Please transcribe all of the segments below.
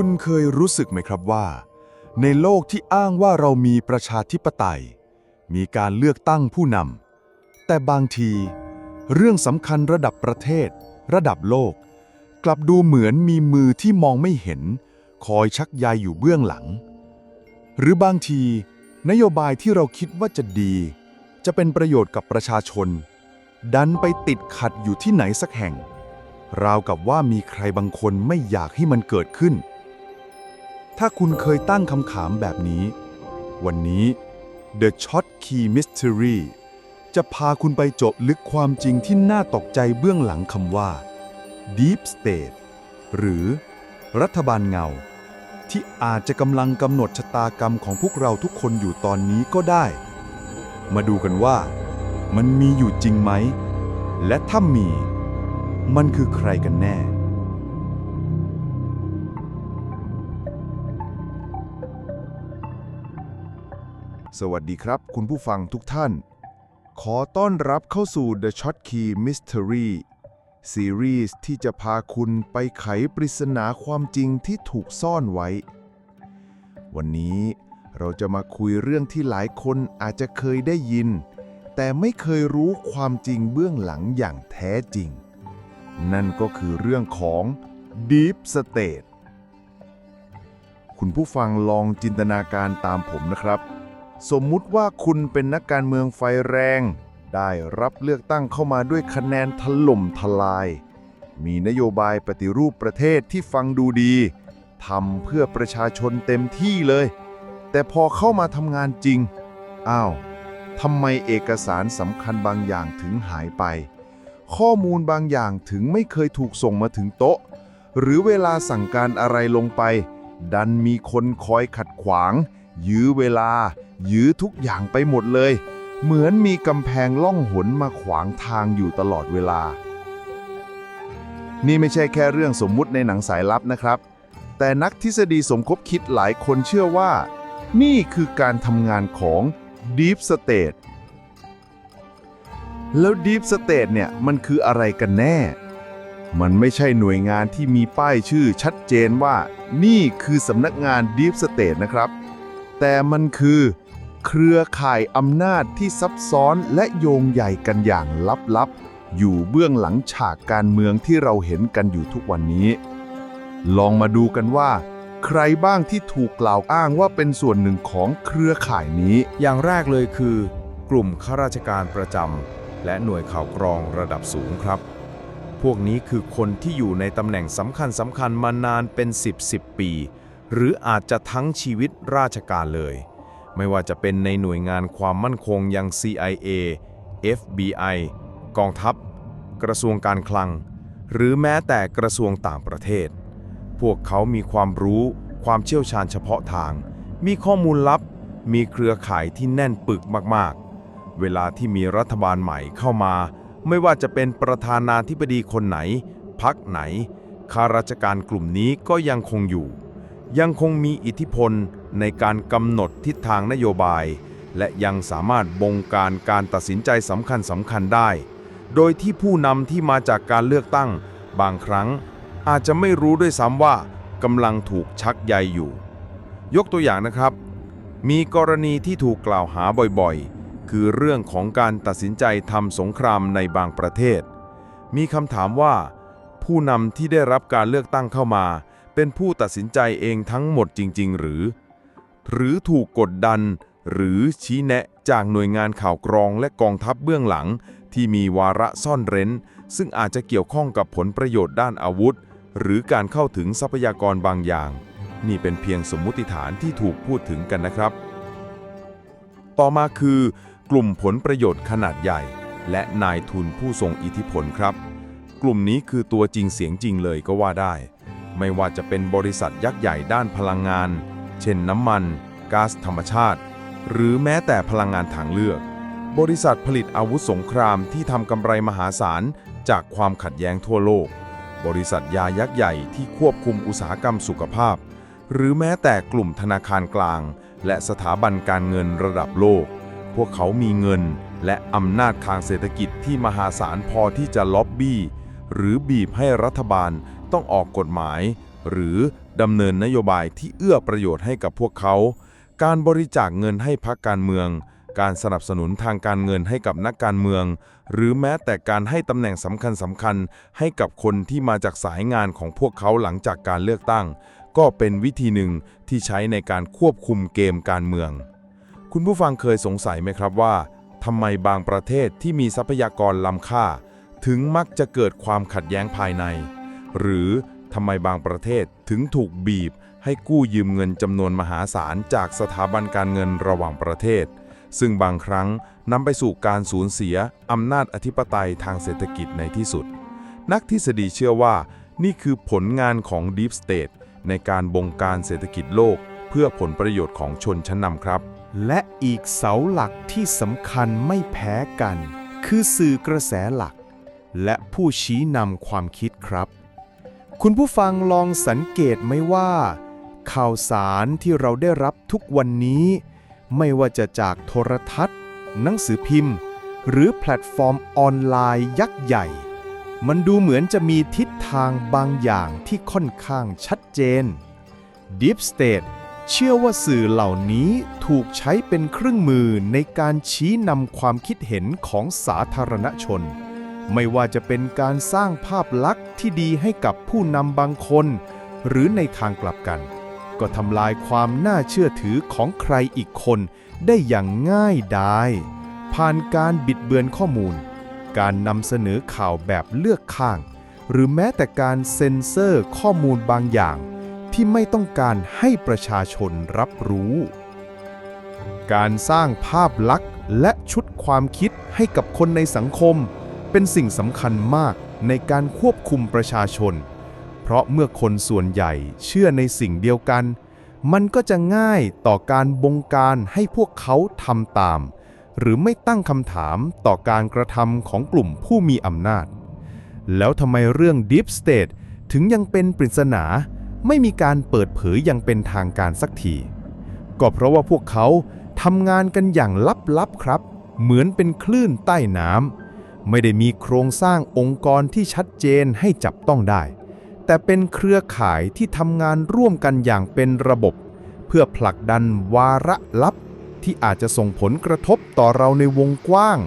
คุณเคยรู้สึกไหมครับว่า ในโลกที่อ้างว่าเรามีประชาธิปไตย มีการเลือกตั้งผู้นำแต่บางที เรื่องสำคัญระดับประเทศ ระดับโลก กลับดูเหมือนมีมือที่มองไม่เห็น คอยชักใยอยู่เบื้องหลัง หรือบางที นโยบายที่เราคิดว่าจะดี จะเป็นประโยชน์กับประชาชน ดันไปติดขัดอยู่ที่ไหนสักแห่งราวกับว่ามีใครบางคนไม่อยากให้มันเกิดขึ้น ถ้าคุณเคยตั้งคำถามแบบนี้ วันนี้ The Shot Key Mystery จะพาคุณไปจบลึกความจริงที่น่าตกใจเบื้องหลังคำว่า Deep State หรือรัฐบาลเงา ที่อาจจะกำลังกำหนดชะตากรรมของพวกเราทุกคนอยู่ตอนนี้ก็ได้ มาดูกันว่า มันมีอยู่จริงไหม และถ้ามี มันคือใครกันแน่ สวัสดีครับ คุณผู้ฟังทุกท่าน ขอต้อนรับเข้าสู่ The Shot Key Mystery ซีรีส์ที่จะพาคุณไปไขปริศนาความจริงที่ถูกซ่อนไว้ วันนี้เราจะมาคุยเรื่องที่หลายคนอาจจะเคยได้ยิน แต่ไม่เคยรู้ความจริงเบื้องหลังอย่างแท้จริง นั่นก็คือเรื่องของ Deep State คุณผู้ฟังลองจินตนาการตามผมนะครับ สมมุติว่าคุณเป็นนักการเมืองไฟแรง ได้รับเลือกตั้งเข้ามาด้วยคะแนนถล่มทลาย มีนโยบายปฏิรูปประเทศที่ฟังดูดีทำเพื่อประชาชนเต็มที่เลย แต่พอเข้ามาทำงานจริง อ้าวทำไมเอกสารสำคัญบางอย่างถึงหายไป ข้อมูลบางอย่างถึงไม่เคยถูกส่งมาถึงโต๊ะ หรือเวลาสั่งการอะไรลงไป ดันมีคนคอยขัดขวาง ยื้อเวลา ยื้อทุกอย่างไปหมดเลย เหมือนมีกำแพงล่องหนมาขวางทางอยู่ตลอดเวลา นี่ไม่ใช่แค่เรื่องสมมุติในหนังสายลับนะครับ แต่นักทฤษฎีสมคบคิดหลายคนเชื่อว่า นี่คือการทำงานของ Deep State แล้ว Deep State เนี่ยมันคืออะไรกันแน่ มันไม่ใช่หน่วยงานที่มีป้ายชื่อชัดเจนว่า นี่คือสำนักงาน Deep State นะครับ แต่มันคือ เครือข่ายอำนาจที่ซับซ้อนและโยงใหญ่กันอย่างลับๆ อยู่เบื้องหลังฉากการเมืองที่เราเห็นกันอยู่ทุกวันนี้ ลองมาดูกันว่า ใครบ้างที่ถูกกล่าวอ้างว่าเป็นส่วนหนึ่งของเครือข่ายนี้ อย่างแรกเลยคือ กลุ่มข้าราชการประจำและหน่วยข่าวกรองระดับสูงครับ พวกนี้คือคนที่อยู่ในตำแหน่งสำคัญสำคัญมานานเป็น 10 10 ปี หรืออาจจะทั้งชีวิตราชการเลย ไม่ว่าจะเป็นในหน่วยงานความมั่นคงอย่าง CIA FBI กองทัพ กระทรวงการคลัง หรือแม้แต่กระทรวงต่างประเทศ พวกเขามีความรู้ความเชี่ยวชาญเฉพาะทาง มีข้อมูลลับ มีเครือข่ายที่แน่นปึกมากๆ เวลาที่มีรัฐบาลใหม่เข้ามา ไม่ว่าจะเป็นประธานาธิบดีคนไหน พักไหน ข้าราชการกลุ่มนี้ก็ยังคงอยู่ ยังคงมีอิทธิพลในการกำหนดทิศทางนโยบาย และยังสามารถบงการการตัดสินใจสำคัญสำคัญได้ โดยที่ผู้นำที่มาจากการเลือกตั้ง บางครั้ง อาจจะไม่รู้ด้วยซ้ำว่ากำลังถูกชักใยอยู่ ยกตัวอย่างนะครับ มีกรณีที่ถูกกล่าวหาบ่อยๆ คือเรื่องของการตัดสินใจทำสงครามในบางประเทศ มีคำถามว่า ผู้นำที่ได้รับการเลือกตั้งเข้ามา เป็นผู้ตัดสินใจเองทั้งหมดจริง ๆ หรือ หรือถูกกดดัน หรือชี้แนะจากหน่วยงานข่าวกรองและกองทัพเบื้องหลัง ที่มีวาระซ่อนเร้น ซึ่งอาจจะเกี่ยวข้องกับผลประโยชน์ด้านอาวุธ หรือการเข้าถึงทรัพยากรบางอย่าง นี่เป็นเพียงสมมุติฐานที่ถูกพูดถึงกันนะครับ ต่อมาคือกลุ่มผลประโยชน์ขนาดใหญ่ และนายทุนผู้ทรงอิทธิพลครับ กลุ่มนี้คือตัวจริงเสียงจริงเลยก็ว่าได้ ไม่ว่าจะเป็นบริษัทยักษ์ใหญ่ด้านพลังงาน เช่นน้ำมันก๊าซธรรมชาติ หรือแม้แต่พลังงานทางเลือก บริษัทผลิตอาวุธสงครามที่ทำกำไรมหาศาลจากความขัดแย้งทั่วโลก บริษัทยายักษ์ใหญ่ที่ควบคุมอุตสาหกรรมสุขภาพ หรือแม้แต่กลุ่มธนาคารกลาง และสถาบันการเงินระดับโลก พวกเขามีเงินและอำนาจทางเศรษฐกิจที่มหาศาลพอที่จะล็อบบี้ หรือบีบให้รัฐบาล ต้องออกกฎหมาย หรือดำเนินนโยบายที่เอื้อประโยชน์ให้กับพวกเขา การบริจาคเงินให้พรรคการเมือง การสนับสนุนทางการเงินให้กับนักการเมือง หรือแม้แต่การให้ตำแหน่งสำคัญสำคัญให้กับคนที่มาจากสายงานของพวกเขาหลังจากการเลือกตั้ง ก็เป็นวิธีหนึ่งที่ใช้ในการควบคุมเกมการเมือง คุณผู้ฟังเคยสงสัยไหมครับว่าทำไมบางประเทศที่มีทรัพยากรล้ำค่า ถึงมักจะเกิดความขัดแย้งภายใน หรือทำไมบางประเทศถึงถูกบีบ ให้กู้ยืมเงินจำนวนมหาศาลจากสถาบันการเงินระหว่างประเทศ ซึ่งบางครั้งนำไปสู่การสูญเสียอำนาจอธิปไตยทางเศรษฐกิจในที่สุด นักทฤษฎีเชื่อว่า นี่คือผลงานของ Deep State ในการบงการเศรษฐกิจโลก เพื่อผลประโยชน์ของชนชั้นนำครับ และอีกเสาหลักที่สำคัญไม่แพ้กัน คือสื่อกระแสหลัก และผู้ชี้นำความคิดครับ คุณผู้ฟังลองสังเกตไหมว่า ข่าวสารที่เราได้รับทุกวันนี้ ไม่ว่าจะจากโทรทัศน์ หนังสือพิมพ์ หรือแพลตฟอร์มออนไลน์ยักษ์ใหญ่ มันดูเหมือนจะมีทิศทางบางอย่างที่ค่อนข้างชัดเจน Deep State เชื่อว่าสื่อเหล่านี้ถูกใช้เป็นเครื่องมือในการชี้นำความคิดเห็นของสาธารณชน ไม่ว่าจะเป็นการสร้างภาพลักษณ์ที่ดีให้กับผู้นำบางคน หรือในทางกลับกัน ก็ทำลายความน่าเชื่อถือของใครอีกคนได้อย่างง่ายดายผ่านการบิดเบือนข้อมูล การนำเสนอข่าวแบบเลือกข้าง หรือแม้แต่การเซ็นเซอร์ข้อมูลบางอย่าง ที่ไม่ต้องการให้ประชาชนรับรู้ การสร้างภาพลักษณ์และชุดความคิดให้กับคนในสังคม เป็นสิ่งสำคัญมากในการควบคุมประชาชน เพราะเมื่อคนส่วนใหญ่เชื่อในสิ่งเดียวกัน มันก็จะง่ายต่อการบงการให้พวกเขาทำตาม หรือไม่ตั้งคำถามต่อการกระทำของกลุ่มผู้มีอำนาจ แล้วทำไมเรื่อง Deep State ถึงยังเป็นปริศนา ไม่มีการเปิดเผยอย่างเป็นทางการสักที ก็เพราะว่าพวกเขาทำงานกันอย่างลับๆครับ เหมือนเป็นคลื่นใต้น้ำ ไม่ได้มีโครงสร้างองค์กรที่ชัดเจนให้จับต้องได้ แต่เป็นเครือข่ายที่ทำงานร่วมกันอย่างเป็นระบบ เพื่อผลักดันวาระลับ ที่อาจจะส่งผลกระทบต่อเราในวงกว้าง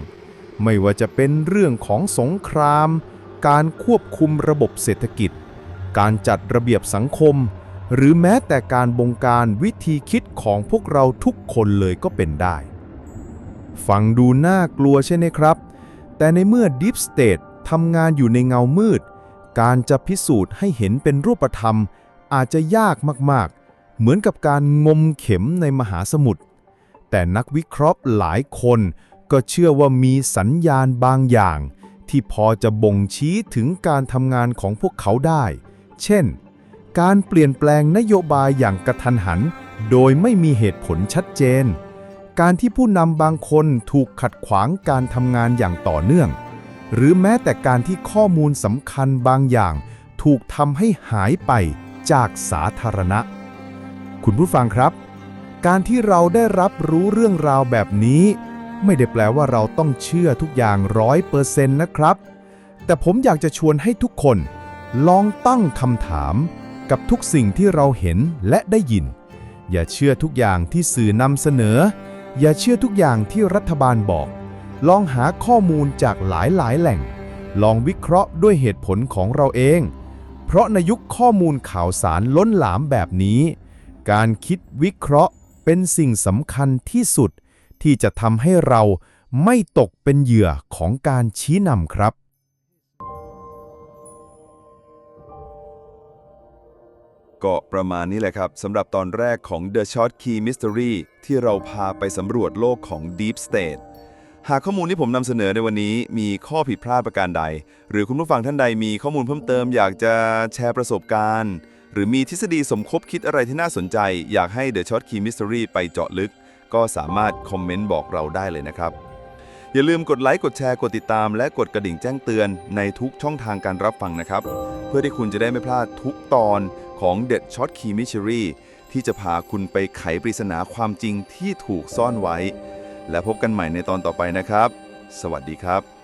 ไม่ว่าจะเป็นเรื่องของสงคราม การควบคุมระบบเศรษฐกิจ การจัดระเบียบสังคม หรือแม้แต่การบงการวิธีคิดของพวกเราทุกคนเลยก็เป็นได้ ฟังดูน่ากลัวใช่ไหมครับ แต่ในเมื่อ Deep State ทำงานอยู่ในเงามืด การจะพิสูจน์ให้เห็นเป็นรูปธรรม อาจจะยากมากๆ เหมือนกับการงมเข็มในมหาสมุทร แต่นักวิเคราะห์หลายคนก็เชื่อว่ามีสัญญาณบางอย่าง ที่พอจะบ่งชี้ถึงการทำงานของพวกเขาได้ เช่น การเปลี่ยนแปลงนโยบายอย่างกระทันหัน โดยไม่มีเหตุผลชัดเจน การที่ผู้นำบางคนถูกขัดขวางการทำงานอย่างต่อเนื่อง หรือแม้แต่การที่ข้อมูลสำคัญบางอย่าง ถูกทำให้หายไปจากสาธารณะ คุณผู้ฟังครับ การที่เราได้รับรู้เรื่องราวแบบนี้ ไม่ได้แปลว่าเราต้องเชื่อทุกอย่างร้อยเปอร์เซ็นต์นะครับ แต่ผมอยากจะชวนให้ทุกคน ลองตั้งคำถาม กับทุกสิ่งที่เราเห็นและได้ยิน อย่าเชื่อทุกอย่างที่สื่อนำเสนอ อย่าเชื่อทุกอย่างที่รัฐบาลบอก ลองหาข้อมูลจากหลายหลายแหล่ง ลองวิเคราะห์ด้วยเหตุผลของเราเอง เพราะในยุคข้อมูลข่าวสารล้นหลามแบบนี้ การคิดวิเคราะห์เป็นสิ่งสำคัญที่สุด ที่จะทำให้เราไม่ตกเป็นเหยื่อของการชี้นำครับ ก็ประมาณนี้แหละครับสำหรับตอนแรกของ The Short Key Mystery ที่เราพาไปสำรวจโลกของ Deep State หากข้อมูลที่ผมนำเสนอในวันนี้มีข้อผิดพลาดประการใด หรือคุณผู้ฟังท่านใดมีข้อมูลเพิ่มเติมอยากจะแชร์ประสบการณ์ หรือมีทฤษฎีสมคบคิดอะไรที่น่าสนใจ อยากให้ The Short Key Mystery ไปเจาะลึก ก็สามารถคอมเมนต์บอกเราได้เลยนะครับ อย่าลืมกดไลค์กดแชร์กดติดตาม และกดกระดิ่งแจ้งเตือนในทุกช่องทางการรับฟังนะครับ เพื่อที่คุณจะได้ไม่พลาดทุกตอน ของ The Short Key Mystery ที่จะพาคุณไปไขปริศนาความจริงที่ถูกซ่อนไว้ และพบกันใหม่ในตอนต่อไปนะครับ สวัสดีครับ